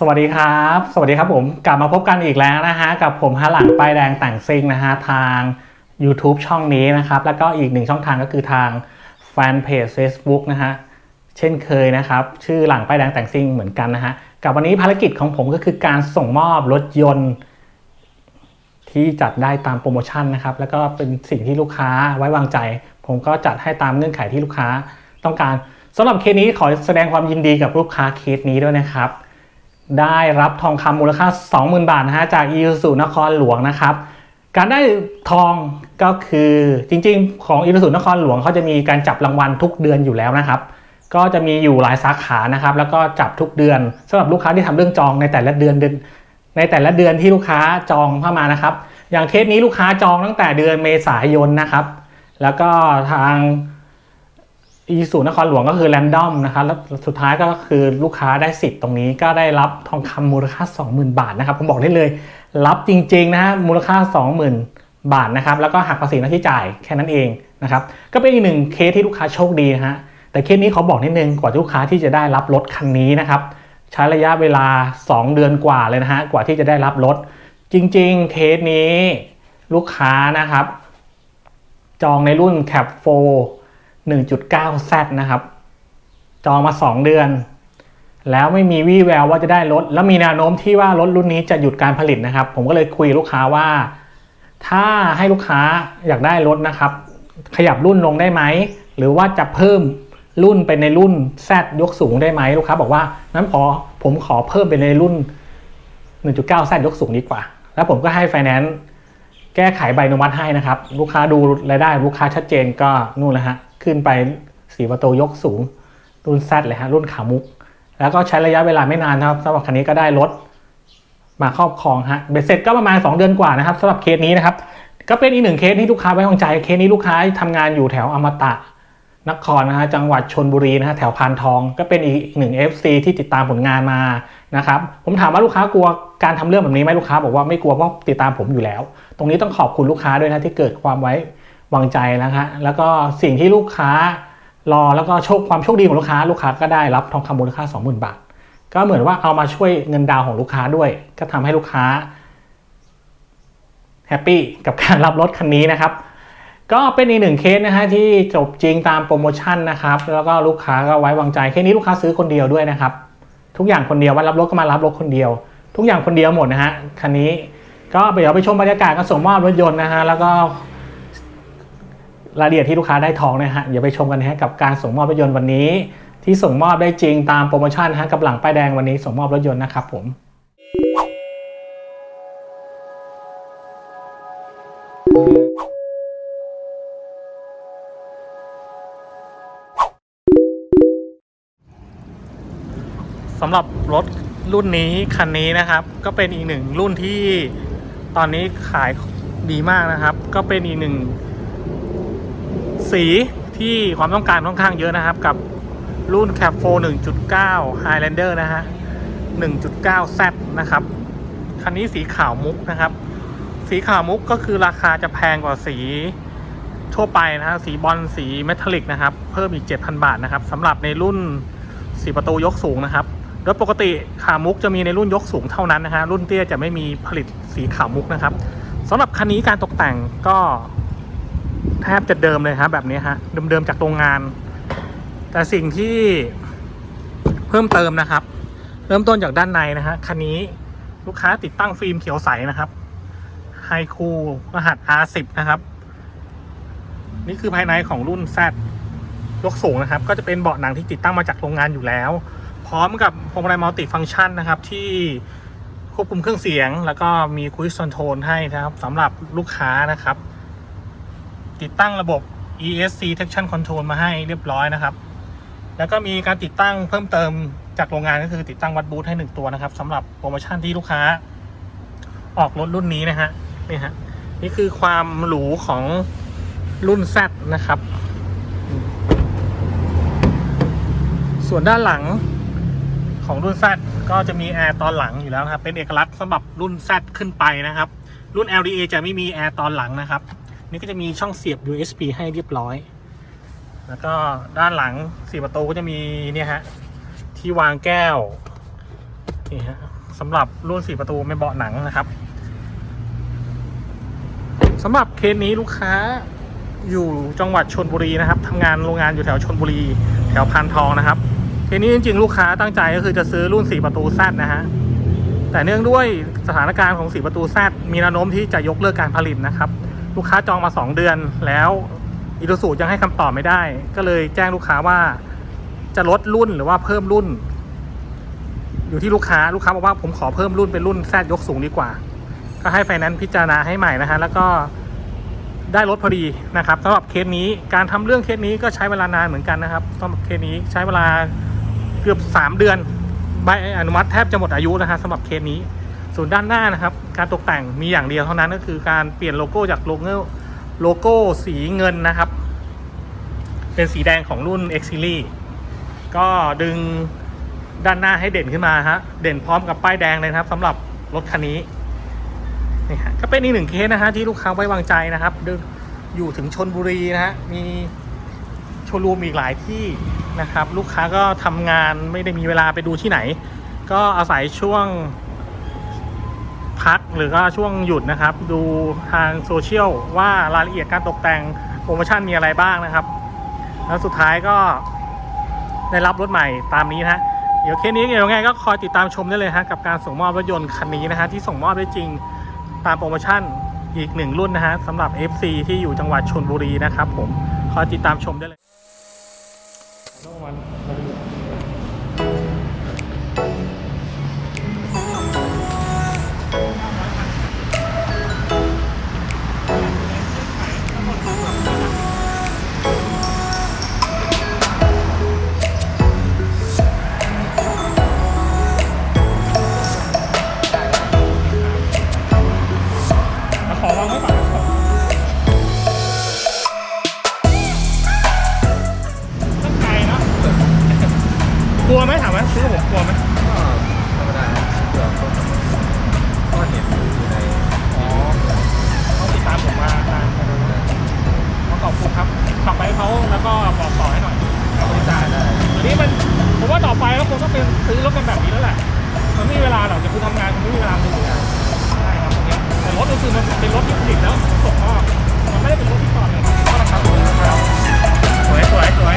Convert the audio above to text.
สวัสดีครับ สวัสดีครับผมกลับมาพบกันอีกแล้วนะฮะกับผมฮะหลังป้ายแดงแต่งซิงนะฮะทาง YouTube ช่องนี้นะครับ แล้วก็อีกหนึ่งช่องทางก็คือทางแฟนเพจ Facebook นะฮะเช่นเคยนะครับ ชื่อหลังป้ายแดงแต่งซิงเหมือนกันนะฮะกับวันนี้ภารกิจของผมก็คือการส่งมอบรถยนต์ ที่จัดได้ตามโปรโมชั่นนะครับ แล้วก็เป็นสิ่งที่ลูกค้าไว้วางใจ ผมก็จัดให้ตามเงื่อนไขที่ลูกค้าต้องการสำหรับเคสนี้ขอแสดงความยินดีกับลูกค้าเคสนี้ด้วยนะครับ ได้รับทองคำมูลค่า 20,000 บาทนะฮะจากอีซูนครหลวงนะครับ การได้ทองก็คือจริงๆ ของอีซูนครหลวงเขาจะมีการจับรางวัลทุกเดือนอยู่แล้วนะครับ ก็จะมีอยู่หลายสาขานะครับ แล้วก็จับทุกเดือนสำหรับลูกค้าที่ทำเรื่องจองในแต่ละเดือนเดือน ในแต่ละเดือนที่ลูกค้าจองเข้ามานะครับ อย่างเคสนี้ลูกค้าจองตั้งแต่เดือนเมษายนนะครับ แล้วก็ทาง อีสูนครหลวงก็คือแรนดอมนะครับแล้วสุดท้ายก็คือลูกค้าได้สิทธิ์ตรงนี้ก็ได้รับทองคำมูลค่า 20,000 บาทนะครับผมบอกได้เลย รับจริงๆนะฮะมูลค่า 20,000 บาทนะครับแล้วก็หักภาษีหน้าที่จ่ายแค่นั้นเองนะครับก็เป็นอีกหนึ่งเคสที่ลูกค้าโชคดีนะฮะแต่เคสนี้เขาบอกนิดนึงกว่าลูกค้าที่จะได้รับรถคันนี้นะครับใช้ระยะเวลา 2 เดือนกว่าเลยนะฮะกว่าที่จะได้รับรถ จริงๆ เคสนี้ลูกค้านะครับ จองในรุ่น Cap 4 1.9Z นะครับ จองมา 2 เดือน แล้วไม่มีวี่แววว่าจะได้รถ แล้วมีแนวโน้มที่ว่ารถรุ่นนี้จะหยุดการผลิตนะครับ ผมก็เลยคุยลูกค้าว่า ถ้าให้ลูกค้าอยากได้รถนะครับ ขยับรุ่นลงได้ไหม หรือว่าจะเพิ่มรุ่นไปในรุ่น Z ยกสูงได้ไหมลูกค้าบอกว่านั้นพอผมขอเพิ่มไปในรุ่น 1.9 Z ยกสูงดีกว่า แล้วผมก็ให้ไฟแนนซ์แก้ไขใบอนุมัติให้นะครับ ลูกค้าดูรายได้ลูกค้าชัดเจนก็นู่นแหละฮะ ขึ้นไปสีประตูยกสูง รุ่น Z เลยฮะรุ่นขามุก แล้วก็ใช้ระยะเวลาไม่นานนะครับสำหรับคันนี้ก็ได้รถมาครอบครองฮะเบ็ดเสร็จก็ประมาณ 2 เดือนกว่านะครับสำหรับเคสนี้นะครับ ก็เป็นอีกหนึ่งเคสที่ลูกค้าไว้วางใจ เคสนี้ลูกค้าทำงานอยู่แถวอมตะนครนะฮะจังหวัดชนบุรีนะฮะแถวพานทองก็เป็นอีกหนึ่ง FC ที่ติดตามผลงานมานะครับผมถามว่าลูกค้ากลัวการทำเรื่องแบบนี้ไหมลูกค้าบอกว่าไม่กลัวเพราะติดตามผมอยู่แล้ว ตรงนี้ต้องขอบคุณลูกค้าด้วยนะที่เกิดความไว้ วางใจนะฮะแล้วก็สิ่งที่ลูกค้ารอแล้วก็โชคความโชคดีของลูกค้าลูกค้าก็ได้รับทองคำมูลค่า 20,000 บาท ก็เหมือนว่าเอามาช่วยเงินดาวของลูกค้าด้วย ก็ทำให้ลูกค้าแฮปปี้กับการรับรถคันนี้นะครับ ก็เป็นอีกหนึ่งเคสนะฮะที่จบจริงตามโปรโมชั่นนะครับ แล้วก็ลูกค้าก็ไว้วางใจเคสนี้ลูกค้าซื้อคนเดียวด้วยนะครับ ทุกอย่างคนเดียววันรับรถก็มารับรถคนเดียว ทุกอย่างคนเดียวหมดนะฮะคันนี้ก็เดี๋ยวไปชมบรรยากาศการส่งมอบรถยนต์นะฮะแล้วก็ รายละเอียดที่ลูกค้าได้ทองนะฮะอย่าไปชมกันนะฮะกับการส่งมอบรถยนต์วันนี้ ที่ส่งมอบได้จริงตามโปรโมชั่นนะฮะกับหลังป้ายแดงวันนี้ส่งมอบรถยนต์นะครับผมสำหรับรถรุ่นนี้คันนี้นะครับ ก็เป็นอีกหนึ่งรุ่นที่ตอนนี้ขายดีมากนะครับ ก็เป็นอีกหนึ่ง สีที่ความต้องการค่อนข้างเยอะนะครับ กับรุ่น Cap 4 1.9 Highlander นะฮะ 1.9 Z นะครับ คันนี้สีขาวมุกนะครับ สีขาวมุกก็คือราคาจะแพงกว่าสีทั่วไปนะฮะ สีบอลสีเมทัลลิกนะครับ เพิ่มอีก 7,000 บาทนะครับสำหรับในรุ่นสีประตูยกสูงนะครับ โดยปกติขามุกจะมีในรุ่นยกสูงเท่านั้นนะฮะ รุ่นเตี้ยจะไม่มีผลิตสีขาวมุกนะครับสำหรับคันนี้การตกแต่งก็ ทบจะเดิมเลยครับแบบนี้ฮะเดิมๆจากโรงงาน แต่สิ่งที่เพิ่มเติมนะครับ เริ่มต้นจากด้านในนะฮะคันนี้ลูกค้าติดตั้งฟิล์มเขียวใสนะครับไฮคูรหัส R10 นะครับ นี่คือภายในของรุ่น Z ยกสูงนะครับ ก็จะเป็นเบาะหนังที่ติดตั้งมาจากโรงงานอยู่แล้ว พร้อมกับพวงมาลัยมัลติฟังก์ชันนะครับ ที่ควบคุมเครื่องเสียง แล้วก็มีคุยคอนโทรลให้นะครับสำหรับลูกค้านะครับ ติดตั้งระบบ ESC Traction Control มาให้เรียบร้อยนะครับ แล้วก็มีการติดตั้งเพิ่มเติมจากโรงงานก็คือติดตั้งวัดบูทให้หนึ่งตัวนะครับสำหรับโปรโมชั่นที่ลูกค้า ออกรถรุ่นนี้นะฮะนี่ฮะนี่คือความหรูของรุ่น Z นะครับ ส่วนด้านหลังของรุ่น Z ก็จะมีแอร์ตอนหลังอยู่แล้วนะครับ เป็นเอกลักษณ์สำหรับรุ่น Z ขึ้นไปนะครับ รุ่น LDA จะไม่มีแอร์ตอนหลังนะครับ นี่ก็จะมีช่องเสียบ USB ให้เรียบร้อย แล้วก็ด้านหลังสี่ประตูก็จะมีเนี่ยฮะที่วางแก้วนี่ฮะสำหรับรุ่นสี่ประตูไม่เบาะหนังนะครับสำหรับเคสนี้ลูกค้าอยู่จังหวัดชนบุรีนะครับทำงานโรงงานอยู่แถวชนบุรี แถวพานทองนะครับเคสนี้จริงๆ ลูกค้าตั้งใจก็คือจะซื้อรุ่นสี่ประตูแซดนะฮะแต่เนื่องด้วยสถานการณ์ของสี่ประตูแซดมีแนวโน้มที่จะยกเลิกการผลิตนะครับ ลูกค้าจองมา 2 เดือนแล้วอีลูสูยังให้คำตอบไม่ได้ ก็เลยแจ้งลูกค้าว่าจะลดรุ่นหรือว่าเพิ่มรุ่น อยู่ที่ลูกค้าลูกค้าบอกว่าผมขอเพิ่มรุ่นเป็นรุ่นแซดยกสูงดีกว่า ก็ให้ไฟแนนซ์พิจารณาให้ใหม่นะฮะแล้วก็ได้รถพอดีนะครับสำหรับเคสนี้การทำเรื่องเคสนี้ก็ใช้เวลานานเหมือนกันนะครับสำหรับเคสนี้ใช้เวลาเกือบ 3 เดือนใบอนุมัติแทบจะหมดอายุนะฮะสำหรับเคสนี้ ส่วนด้านหน้านะครับ การตกแต่งมีอย่างเดียวเท่านั้นก็คือการเปลี่ยนโลโก้จากโลโก้โลโก้สีเงินนะครับ เป็นสีแดงของรุ่น X Series ก็ดึงด้านหน้าให้เด่นขึ้นมาฮะเด่นพร้อมกับป้ายแดงเลยนะครับสำหรับรถคันนี้นี่ฮะก็เป็นอีกหนึ่งเคสนะฮะที่ลูกค้าไว้วางใจนะครับดึงอยู่ถึงชนบุรีนะฮะมีโชว์รูมอีกหลายที่นะครับ ลูกค้าก็ทำงานไม่ได้มีเวลาไปดูที่ไหน ก็อาศัยช่วง พักหรือก็ช่วงหยุดนะครับ ดูทางโซเชียลว่ารายละเอียดการตกแต่งโปรโมชั่นมีอะไรบ้างนะครับ แล้วสุดท้ายก็ได้รับรถใหม่ตามนี้นะฮะเดี๋ยวเคสนี้เดี๋ยวไงก็คอยติดตามชมได้เลยฮะกับการส่งมอบรถยนต์คันนี้นะฮะที่ส่งมอบได้จริงตามโปรโมชั่นอีกหนึ่งรุ่นนะฮะสำหรับ FC ที่อยู่จังหวัดชนบุรีนะครับผมคอยติดตามชมได้เลย คงก็เป็นซื้อรถกันแบบนี้แล้วแหละ มันไม่มีเวลาหรอกจะคุณทำงานคุณไม่มีเวลาดูงานใช่ครับตรงนี้แต่รถก็คือมันเป็นรถที่ผลิตแล้วส่งมอบมันไม่ได้เป็นรถที่ต่อเลยนะครับสวยสวยสวย